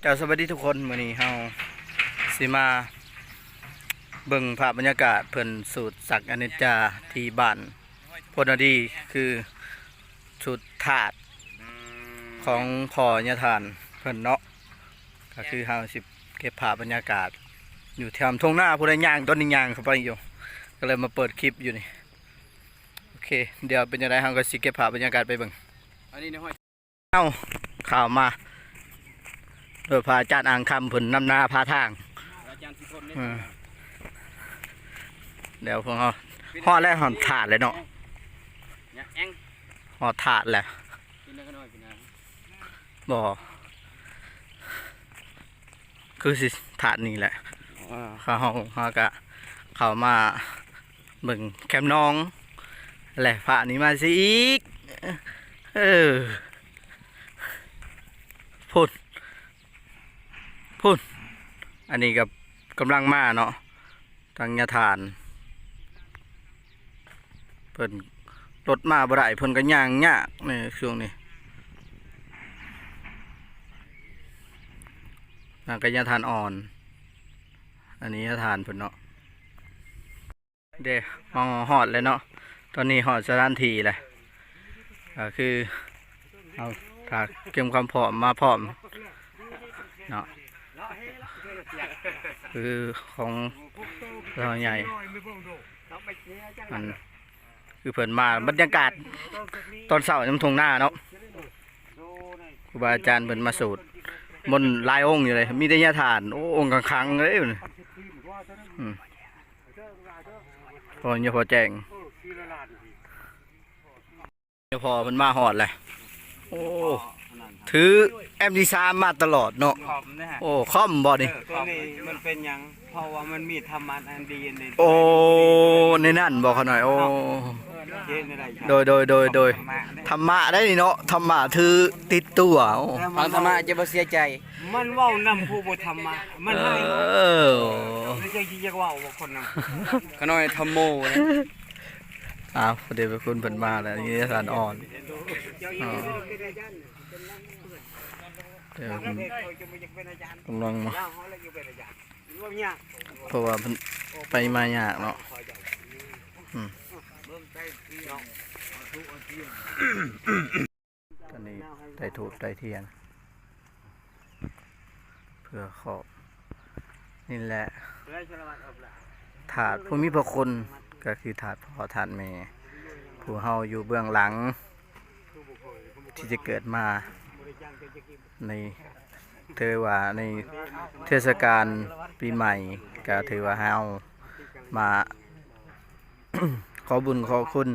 เจ้าสวัสดีทุกคนมื้อนี้เฮาสิมา เบิ่งภาพบรรยากาศเพิ่นสูตรสักอนิจจาที่บ้านพลดีคือชุดถาดของพ่อยาทานเพิ่นเนาะก็คือเฮาสิเก็บภาพบรรยากาศ อยู่แถวทุ่งนาผู้ใดย่างต้นนี้ย่างเข้าไปอยู่ ก็เลยมาเปิดคลิปอยู่นี่ เค เดี๋ยวเป็นยังไงเฮาก็สิเก็บภาพบรรยากาศไปเบิ่งอันนี้ในห้อยเอ้าข่าวมาโดยพระอาจารย์อ่างคำผลนำหนาพาทางอาจารย์สิพลเออเดี๋ยวพวกเขาห่อดแล้วห่อถาดเลยเนาะเนี่ยแองห่อถาดแหละกินได้ก็น้อยกินนะบ่คือสิถาดนี่แหละอ่าเขาเขาเขาก็เข้ามาเบิ่งแคมป์น้อง แหละพระนี้มาสิอีก เออพูดพูดอันนี้กับกำลังมาเนาะทางยาทาน เพิ่นรถมาบ่ได้เพิ่นก็ย่างยากในช่วงนี้นางกยาทานอ่อน อันนี้ทานเพิ่นเนาะเด้มองหอดเลยเนาะ ตอนนี้หอดสถานที่เลยก็คือเอาถ้าเก็บความพร้อมมาพร้อมเนาะคือของเราใหญ่มันคือเพิ่นมาบรรยากาศตอนเสาร์น้ำทงหน้าเนาะครูบาอาจารย์เพิ่นมาสูตรมนลายองค์อยู่เลย มีแต่ยาฐานโอ้องค์กังคังเลยอืมพอเนี่ยพอแจ้ง เนี่ยพอมันมาหอดเลยโอ้ถือแอมดีซามมาตลอดเนาะขอบนะฮะโอ้ค่อมบ่นี่ตัวนี้มันเป็นหยังเพราะว่ามันมีธรรมะอันดีในโอ้ในนั่นบอกเขาหน่อยโอ้เย็นอะไรโดยโดยโดยโดยธรรมะเนี่ยธรรมะได้นี่เนาะธรรมะถือติดตัวโอ้ฟังธรรมะจะบ่เสียใจ มันเว้านำผู้บ่ธรรมะมันเอให้อไม่ใช่ที่จะเว้าว่าคนนำก็น้อยธรรมโมนะ อ้าวเดี๋ยวไปคุณเพิ่นมาแล้วนี่สารอ่อนอ๋อเดี๋ยวผมกำลังมาเพราะว่าเพิ่นไปมายากเนาะอืมตอนนี้ได้ถูกได้เทียน เพื่อขอบนี่แหละถาดผู้มีพระคุณ ก็คือถาดพ่อถาดแม่ผู้เฮาอยู่เบื้องหลัง ที่จะเกิดมาในเทว่าในเทศกาลปีใหม่ก็ถือว่าเฮามา ขอบุญขอคุณ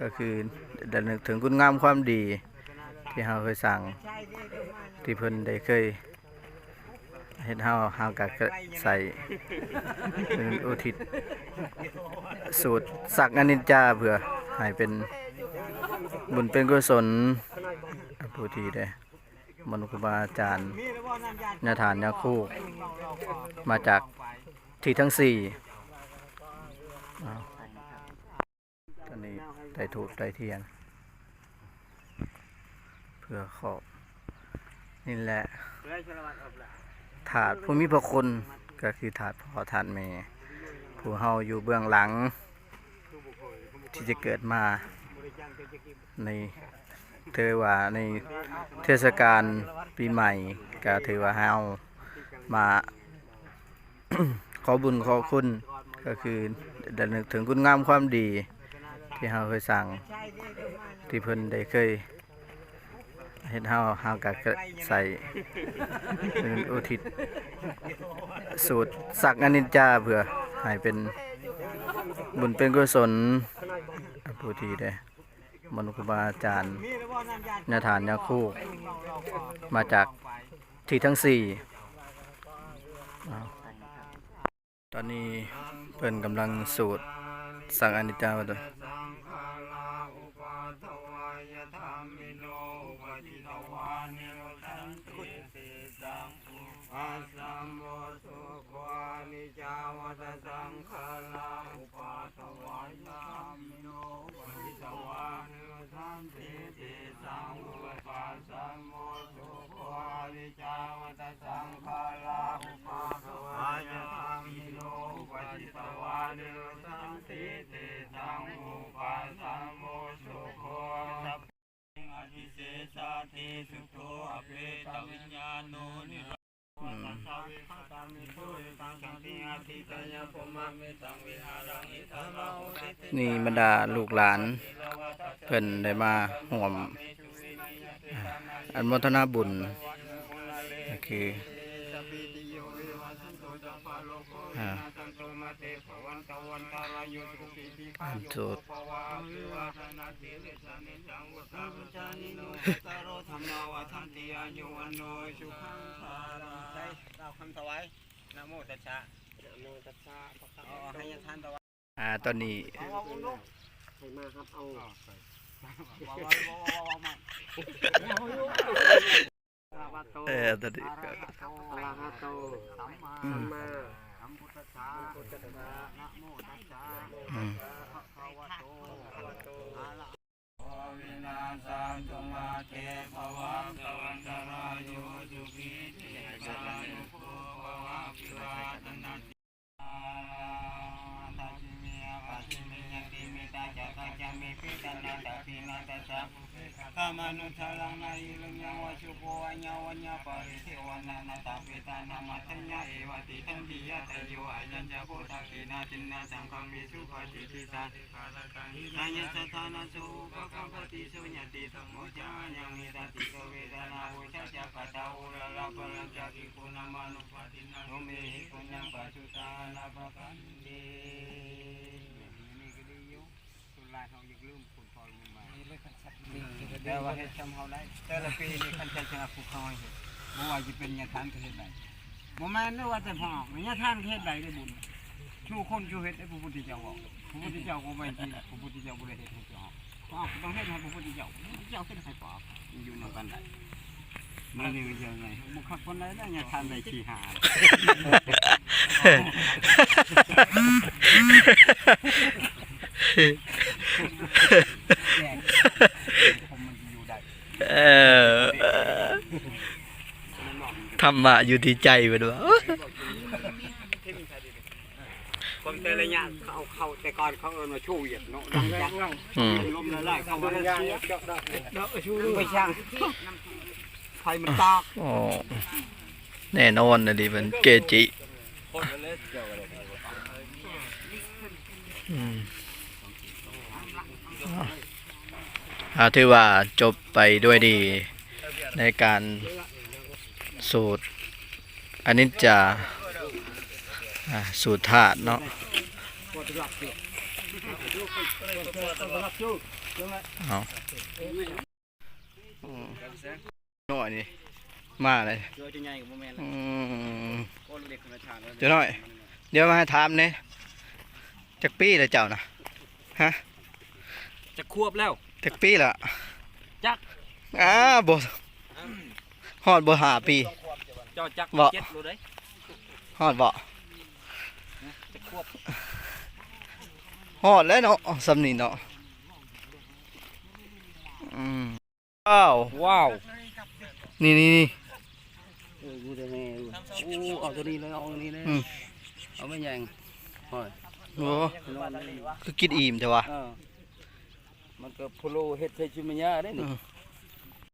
ก็คือด้นึกถึงคุณงามความดี ที่เฮาเคยสั่งที่เพิ่นได้เคย เฮ็ดเฮาเฮาก็ใส่เป็นอุทิศสูตรสักอนิจจาเพื่อให้เป็นบุญเป็นกุศลผู้ที่ได้มนุษย์ครูบาอาจารย์ญาฐานญาคู่ มาจากที่ทั้งสี่ตอนนี้ได้ถูกได้เทียน เพื่อขอบนี่แหละ ถาดผู้มีพระคุณก็คือถาดพ่อถาดแม่ผู้เฮาอยู่เบื้องหลัง ที่จะเกิดมาในเทว่าในเทศกาลปีใหม่ก็ถือว่าเฮามา ขอบุญขอคุณก็คือด้นึกถึงคุณงามความดี ที่เฮาเคยสั่งที่เพิ่นได้เคย เฮ็ดเฮาเฮาก็ใส่เป็นอุทิศสูตรสักอนิจจาเพื่อให้เป็นบุญเป็นกุศลผู้ที่ได้มนุษย์ครูบาอาจารย์ญาฐานญาคู่ มาจากที่ทั้งสี่ ตอนนี้เพิ่นกำลังสูตรสักอนิจจาว่าตัว ตสังขลาอุปาทวายามิโนปิสวานิโสสันติติสังอุปาสัมโมสุโขวิจาวตสังฆาลาภุปาภวายะธรรมิโนปจิตวานิโรสันติติสังอุปาสัมโมสุโขอธิเสสาติสุโขอเปตวิญญาโนนิโรอืมสาวิคัตามิตุตัง สังติอาทิตยภมะเมตังวิหารังอิทัมโอติตินี่บรรดาลูกหลานเพิ่นได้มาห่วมอ่าอันโมทนาบุญก็คือสัพพิติโยวิวัสสันตุสัพพะโลกโควินาศสันตุมาเตภวันตวันตารายโยสุขิติภายุโกภวะอภิวาทนาสิริสานิจังวุฒาวุจานิโนตารโรธรรมาวาทันติอายุวันโนสุขังภารังใช่เราคำถวาย นะโมตัสสะนะโมตัสสะพระคัมภีร์ให้ทานถวายอ่าตอนนี้เอาเอาลงให้มาครับเอาว้าวว้าวว้าวว้าวมาเออตอนนี้ก็อะระหะโตสัมมาอืมสัมพุทธัสสะพุทธัสสะนะโมตัสสะอืมภะคะวะโตามนุทาลังนาอิลุญญังวชุโกวัญญาวัญญาปริเทวนานาตาปิตานามัตญญาเอวติทันติยะตโยอายัญจะโพธิกินาตินนาสังฆมิสุปฏิทิตานาญสัทธานาสุปะกัมปติสุญติธรรมโมจายังมิตติโสเวทนาอุชจกตาอุระลาภลังจักิคุณามานุปตินาโนเมหิปุญญปัจจุตานาภกันตินี่ก็ดีอยู่สุลายเขาอยากลืม แต่ว่าเฮ็ดทำเฮาได้แต่ละปีนี่คันจะชนะผู้คอยบ่ว่าจะเป็นญาทานก็เฮ็ดได้บ่แม่นเด้อว่าแต่พ่อญาทานก็เฮ็ดได้ได้บุญชูคนชูเฮ็ดให้พระพุทธเจ้าบอกพระพุทธเจ้าก็ไม่จริงพระพุทธเจ้าบ่ได้เฮ็ดให้เจ้าพ่อต้องเฮ็ดให้พระพุทธเจ้าพระพุทธเจ้าเฮ็ดให้พ่ออยู่นำกันได้ไม่ได้ว่าจะไงบ่คักคนใดได้ญาทานได้ขี้หา ผมมันอยู่ได้ เออธ รรมะอยู่ที่ใจเพิ่นว่าคนแต่ละอย่างเขาเอาเข้าแต่ก่อนเขาเอิ้นว่าชูเหยียดเนาะดังจักอืมลมละลายเข้ามาแล้วชูไปช่างไฟมันตากแน่นอนนะดิมันเกจิอาถือว่าจบไปด้วยดีในการ สูตรอันนี้จะอ่าสูตรธาตุเนาะเอาอืมหน่อยนี่มาเลยเจอจะใหญ่กับโมเมนต์อืมโคนเด็กคนละชาติเดี๋ยวหน่อย เดี๋ยวมาให้ถามเนี่ยจักปีละเจ้านะฮะจะควบแล้วจักปีละจักอ้าบ่ ฮอดบ่หาปีเจ้าจักบ่เจ็ดรู้ได้ฮอดบ่จะควบฮอดแล้วเนาะสำนีเนาะอืมว้าวว้าวนี่นี่นี่เออกูจะแม่อู้เอาตัวนี้เลยเอาตัวนี้เลยอืมเอาไม่ยังโอ้คือกินอิ่มแต่ว่าเออมันก็พโลเฮ็ดใส่ชิมยาได้อืนี่ม